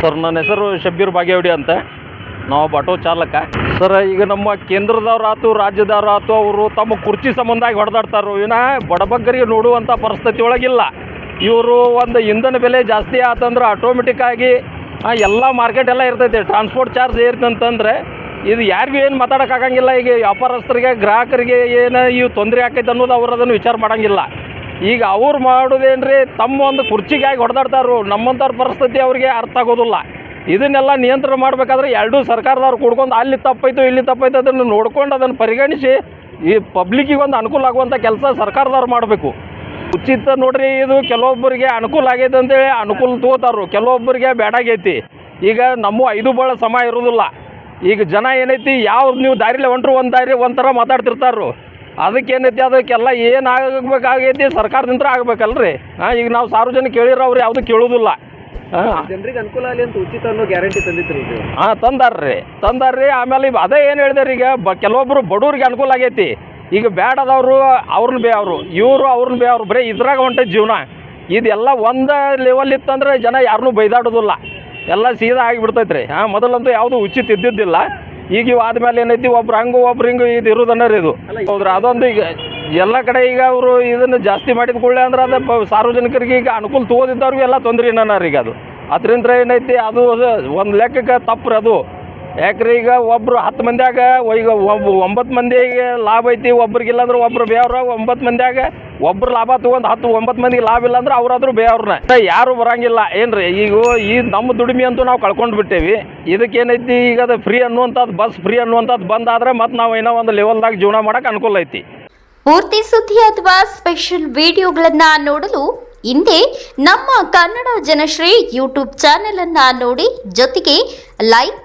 Sir ನನ್ನ ಹೆಸರು ಶಬ್ಬೀರ್ ಬಾಗೇವಡಿ ಅಂತ. ನಾವು ಬಟೋ ಚಾಲಕ. ಸರ್ ಈಗ ನಮ್ಮ ಕೇಂದ್ರದವ್ರು ಆತು ರಾಜ್ಯದವ್ರು ಆತು ಅವರು ತಮ್ಮ ಕುರ್ಚಿ ಸಂಬಂಧಾಗಿ ಹೊಡೆದಾಡ್ತಾರೋ. ಇನ್ನ ಬಡಬಗ್ಗರಿಗೆ ನೋಡುವಂಥ ಪರಿಸ್ಥಿತಿ ಒಳಗಿಲ್ಲ. ಇವರು ಒಂದು ಇಂಧನ ಬೆಲೆ ಜಾಸ್ತಿ ಆತಂದ್ರೆ ಆಟೋಮೆಟಿಕ್ ಆಗಿ ಆ, ಎಲ್ಲ ಮಾರ್ಕೆಟ್ ಎಲ್ಲ ಇರ್ತೈತೆ. ಟ್ರಾನ್ಸ್ಪೋರ್ಟ್ ಚಾರ್ಜ್ ಏರ್ತಂತಂದ್ರೆ ಇದು ಯಾರಿಗೂ ಏನು ಮಾತಾಡೋಕ್ಕಾಗಂಗಿಲ್ಲ ಈಗ ವ್ಯಾಪಾರಸ್ಥರಿಗೆ ಗ್ರಾಹಕರಿಗೆ ಏನು ಇವು ತೊಂದರೆ ಆಕೈತೆ ಅನ್ನೋದು ಅವ್ರು ಅದನ್ನು ವಿಚಾರ ಮಾಡಂಗಿಲ್ಲ. ಈಗ ಅವ್ರು ಮಾಡೋದೇನ್ರಿ? ತಮ್ಮ ಒಂದು ಕುರ್ಚಿಗಾಗಿ ಹೊಡೆದಾಡ್ತಾರು ನಮ್ಮಂಥವ್ರ ಪರಿಸ್ಥಿತಿ ಅವ್ರಿಗೆ ಅರ್ಥ ಆಗೋದಿಲ್ಲ. ಇದನ್ನೆಲ್ಲ ನಿಯಂತ್ರಣ ಮಾಡಬೇಕಾದ್ರೆ ಎರಡೂ ಸರ್ಕಾರದವ್ರು ಕೂಡ್ಕೊಂಡು ಅಲ್ಲಿ ತಪ್ಪಾಯ್ತು ಇಲ್ಲಿ ತಪ್ಪೈತು ಅದನ್ನು ನೋಡ್ಕೊಂಡು ಅದನ್ನು ಪರಿಗಣಿಸಿ ಈ ಪಬ್ಲಿಕ್ಕಿಗೆ ಒಂದು ಅನುಕೂಲ ಆಗುವಂಥ ಕೆಲಸ ಸರ್ಕಾರದವ್ರು ಮಾಡಬೇಕು. ಉಚಿತ ನೋಡ್ರಿ, ಇದು ಕೆಲವೊಬ್ಬರಿಗೆ ಅನುಕೂಲ ಆಗೈತೆ ಅಂತೇಳಿ ಅನುಕೂಲ ತಗೋತಾರು ಕೆಲವೊಬ್ಬರಿಗೆ ಬೇಡಾಗೈತಿ ಈಗ ನಮ್ಮ ಐದು ಬಳ ಸಮ ಇರೋದಿಲ್ಲ ಈಗ ಜನ ಏನೈತಿ ಯಾವ ನೀವು ದಾರಿಲಿ ಹೊಂಟ್ರು, ಒಂದು ದಾರಿ ಒಂಥರ ಮಾತಾಡ್ತಿರ್ತಾರು ಅದಕ್ಕೇನೈತಿ ಅದಕ್ಕೆಲ್ಲ ಏನು ಆಗಬೇಕಾಗೈತಿ ಸರ್ಕಾರದಿಂದ ಆಗ್ಬೇಕಲ್ರಿ. ಹಾಂ ಈಗ ನಾವು ಸಾರ್ವಜನಿಕ ಕೇಳಿರೋ ಅವ್ರು ಯಾವುದು ಕೇಳೋದಿಲ್ಲ. ಹಾಂ. ಜನರಿಗೆ ಅನುಕೂಲ ಆಗಲಿ ಅಂತ ಉಚಿತ ಅನ್ನೋ ಗ್ಯಾರಂಟಿ ತಂದಿತ್ತು ಇದು ಹಾಂ ತಂದಾರ್ರಿ. ತಂದಾರ್ರಿ ಆಮೇಲೆ ಈಗ ಅದೇ ಏನು ಹೇಳಿದಾರೆ ಈಗ ಬ ಕೆಲವೊಬ್ಬರು ಬಡವ್ರಿಗೆ ಅನುಕೂಲ ಆಗೈತಿ. ಈಗ ಬೇಡದವರು ಅವ್ರನ್ನ ಬೇ ಅವರು ಇವರು ಅವ್ರನ್ನ ಬೇ ಅವ್ರು ಬರೀ ಇದ್ರಾಗ ಹೊಂಟೆ ಜೀವನ. ಇದೆಲ್ಲ ಒಂದು ಲೆವೆಲ್ ಇತ್ತಂದ್ರೆ ಜನ ಯಾರನ್ನೂ ಬೈದಾಡೋದಿಲ್ಲ. ಎಲ್ಲ ಸೀದಾ ಆಗಿಬಿಡ್ತೈತೆ ರೀ ಹಾಂ ಮೊದಲಂತೂ ಯಾವುದು ಉಚಿತ ಇದ್ದಿದ್ದಿಲ್ಲ. ಈಗ ಇವು ಆದ್ಮೇಲೆ ಏನೈತಿ ಒಬ್ರು ಹಂಗು ಒಬ್ರು ಹಿಂಗು ಇದು ಇರೋದನ್ನ ರೀ ಇದು ಹೌದ್ರ? ಅದೊಂದು ಈಗ ಎಲ್ಲ ಕಡೆ ಈಗ ಅವರು ಇದನ್ನು ಜಾಸ್ತಿ ಮಾಡಿದ ಕೂಡಲೇ ಅಂದ್ರೆ ಅದು ಸಾರ್ವಜನಿಕರಿಗೆ ಈಗ ಅನುಕೂಲ ತಗೋದಿದ್ದವ್ರಿಗೆ ಎಲ್ಲ ತೊಂದ್ರೆ ಈಗ ಅದು. ಅದರಿಂದ ಏನೈತಿ ಅದು ಒಂದು ಲೆಕ್ಕಕ್ಕೆ ತಪ್ಪು ಅದು. ಯಾಕ್ರಿ ಈಗ ಒಬ್ರು ಹತ್ತು ಮಂದಿಯಾಗ, ಈಗ ಒಬ್ಬ ಒಂಬತ್ತು ಮಂದಿಗೆ ಲಾಭ ಐತಿ ಒಬ್ರಿಗಿಲ್ಲ ಅಂದ್ರೆ ಒಬ್ರು ಬೇವ್ರ, ಒಂಬತ್ತು ಮಂದಿಯಾಗ ಒಬ್ರು ಲಾಭ ತೊಗೊಂಡು ಹತ್ತು ಒಂಬತ್ತು ಮಂದಿಗೆ ಲಾಭ ಇಲ್ಲ ಅಂದ್ರೆ ಅವ್ರಾದ್ರೂ ಬೇವ್ರನ್ನ. ಯಾರು ಬರಂಗಿಲ್ಲ. ಏನ್ರಿ, ಈಗ, ಈ ನಮ್ಮ ದುಡಿಮೆ ಅಂತೂ ನಾವು ಕಳ್ಕೊಂಡು ಬಿಟ್ಟೇವಿ. ಇದಕ್ಕೇನೈತಿ, ಈಗ ಅದು ಫ್ರೀ ಅನ್ನುವಂಥದ್ದು ಬಸ್ ಫ್ರೀ ಅನ್ನುವಂಥದ್ದು ಬಂದಾದ್ರೆ ಮತ್ತೆ ನಾವು ಏನೋ ಒಂದು ಲೆವೆಲ್ದಾಗ ಜೀವನ ಮಾಡೋಕೆ ಅನುಕೂಲ ಐತಿ. ಪೂರ್ತಿ ಸುದ್ದಿ ಅಥವಾ ಸ್ಪೆಷಲ್ ವಿಡಿಯೋಗಳನ್ನ ನೋಡಲು ಹಿಂದೆ ನಮ್ಮ ಕನ್ನಡ ಜನಶ್ರೀ ಯೂಟ್ಯೂಬ್ ಚಾನೆಲ್ ಅನ್ನ ನೋಡಿ, ಜೊತೆಗೆ ಲೈಕ್